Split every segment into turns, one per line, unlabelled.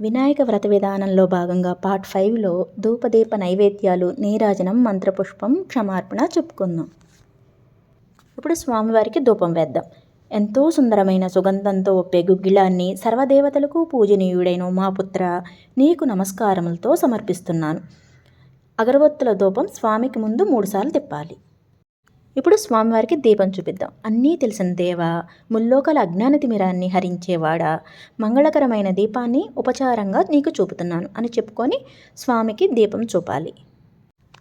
వినాయక వ్రత విధానంలో భాగంగా పార్ట్ ఫైవ్లో ధూపదీప నైవేద్యాలు నీరాజనం మంత్రపుష్పం క్షమార్పణ చెప్పుకుందాం. ఇప్పుడు స్వామివారికి ధూపం వేద్దాం. ఎంతో సుందరమైన సుగంధంతో ఒప్పే గుగ్గిలాన్ని సర్వదేవతలకు పూజనీయుడైన ఉమాపుత్ర నీకు నమస్కారములతో సమర్పిస్తున్నాను. అగరబత్తుల ధూపం స్వామికి ముందు మూడుసార్లు తిప్పాలి. ఇప్పుడు స్వామివారికి దీపం చూపిద్దాం. అన్నీ తెలిసిన దేవ ముల్లోకల అజ్ఞాన తిమిరాన్ని హరించేవాడా మంగళకరమైన దీపాన్ని ఉపచారంగా నీకు చూపుతున్నాను అని చెప్పుకొని స్వామికి దీపం చూపాలి.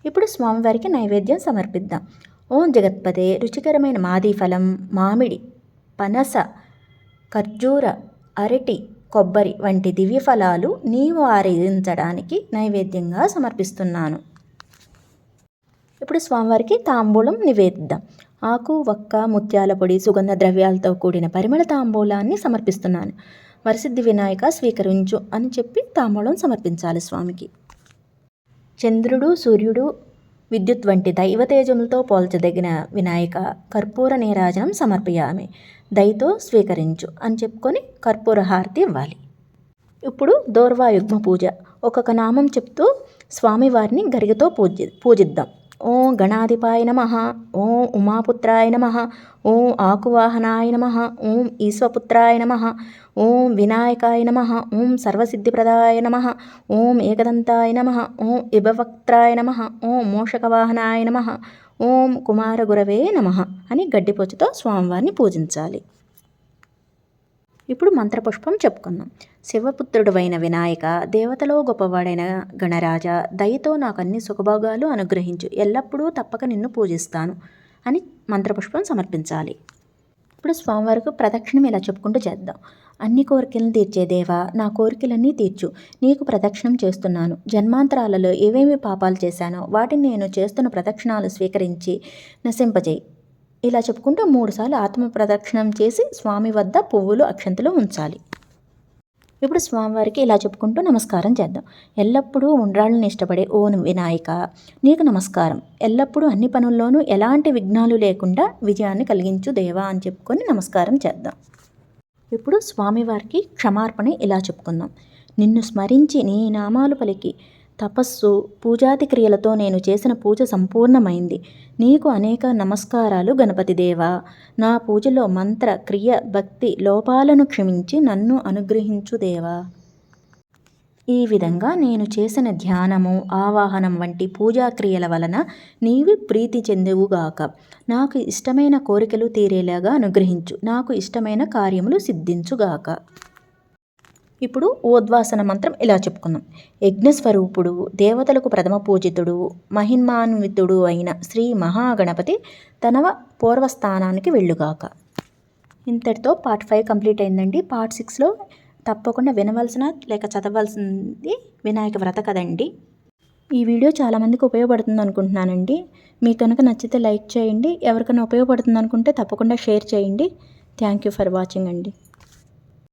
ఇప్పుడు స్వామివారికి నైవేద్యం సమర్పిద్దాం. ఓం జగత్పదే రుచికరమైన మాది ఫలం మామిడి పనస ఖర్జూర అరటి కొబ్బరి వంటి దివ్య ఫలాలు నీవు ఆరాధించడానికి నైవేద్యంగా సమర్పిస్తున్నాను. ఇప్పుడు స్వామివారికి తాంబూలం నివేదిద్దాం. ఆకు వక్క ముత్యాల పొడి సుగంధ ద్రవ్యాలతో కూడిన పరిమళ తాంబూలాన్ని సమర్పిస్తున్నాను. వరసిద్ధి వినాయక స్వీకరించు అని చెప్పి తాంబూలం సమర్పించాలి స్వామికి. చంద్రుడు సూర్యుడు విద్యుత్ వంటి దైవతేజములతో పోల్చదగిన వినాయక కర్పూర నీరాజనం సమర్పయామి. దయతో స్వీకరించు అని చెప్పుకొని కర్పూర హారతి ఇవ్వాలి. ఇప్పుడు దోర్వాయుగ్మ పూజ. ఒక్కొక్క నామం చెప్తూ స్వామివారిని గరిగతో పూజి పూజిద్దాం. ఓం గణాధిపాయ నమ. ఓం ఉమాపుత్రాయ నమ. ఓం ఆకువాహనాయ నమ. ఓం ఈశ్వపుత్రాయ నమ. ఓం వినాయకాయ నమ. ఓం సర్వసిద్ధిప్రదాయ నమ. ఓం ఏకదంతాయ నమ. ఓం ఇభవక్త్రాయ నమ. ఓం మోషకవాహనాయ నమ. ఓం కుమారగురవే నమ అని గడ్డిపోచుతో స్వామివారిని పూజించాలి. ఇప్పుడు మంత్రపుష్పం చెప్పుకుందాం. శివపుత్రుడువైన వినాయక దేవతలో గొప్పవాడైన గణరాజ దయతో నాకు అన్ని సుఖభోగాలు అనుగ్రహించు. ఎల్లప్పుడూ తప్పక నిన్ను పూజిస్తాను అని మంత్రపుష్పం సమర్పించాలి. ఇప్పుడు స్వామివారికి ప్రదక్షిణం ఇలా చెప్పుకుంటూ చేద్దాం. అన్ని కోరికలను తీర్చే దేవా నా కోరికలన్నీ తీర్చు. నీకు ప్రదక్షిణం చేస్తున్నాను. జన్మాంతరాలలో ఏవేమి పాపాలు చేశానో వాటిని నేను చేస్తున్న ప్రదక్షిణాలు స్వీకరించి నశింపజేయి. ఇలా చెప్పుకుంటూ మూడుసార్లు ఆత్మ ప్రదక్షిణం చేసి స్వామి వద్ద పువ్వులు అక్షంతలు ఉంచాలి. ఇప్పుడు స్వామివారికి ఇలా చెప్పుకుంటూ నమస్కారం చేద్దాం. ఎల్లప్పుడూ ఉండ్రాళ్ళని ఇష్టపడే ఓను వినాయక నీకు నమస్కారం. ఎల్లప్పుడూ అన్ని పనుల్లోనూ ఎలాంటి విఘ్నాలు లేకుండా విజయాన్ని కలిగించు దేవా అని చెప్పుకొని నమస్కారం చేద్దాం. ఇప్పుడు స్వామివారికి క్షమార్పణ ఇలా చెప్పుకుందాం. నిన్ను స్మరించి నీ నామాలు పలికి తపస్సు పూజాది క్రియలతో నేను చేసిన పూజ సంపూర్ణమైంది. నీకు అనేక నమస్కారాలు గణపతిదేవా నా పూజలో మంత్ర క్రియ భక్తి లోపాలను క్షమించి నన్ను అనుగ్రహించు దేవా. ఈ విధంగా నేను చేసిన ధ్యానము ఆవాహనం వంటి పూజా క్రియల వలన నీవి ప్రీతి చెందువుగాక. నాకు ఇష్టమైన కోరికలు తీరేలాగా అనుగ్రహించు. నాకు ఇష్టమైన కార్యములు సిద్ధించుగాక. ఇప్పుడు ఓద్వాసన మంత్రం ఇలా చెప్పుకుందాం. యజ్ఞస్వరూపుడు దేవతలకు ప్రథమ పూజితుడు మహిమాన్వితుడు అయిన శ్రీ మహాగణపతి తనవ పూర్వస్థానానికి వెళ్ళుగాక. ఇంతటితో పార్ట్ ఫైవ్ కంప్లీట్ అయిందండి. పార్ట్ సిక్స్లో తప్పకుండా వినవలసిన లేక చదవలసింది వినాయక వ్రత కదండి. ఈ వీడియో చాలామందికి ఉపయోగపడుతుంది అనుకుంటున్నానండి. మీకు కనుక నచ్చితే లైక్ చేయండి. ఎవరికైనా ఉపయోగపడుతుంది అనుకుంటే తప్పకుండా షేర్ చేయండి. థ్యాంక్ యూ ఫర్ వాచింగ్ అండి.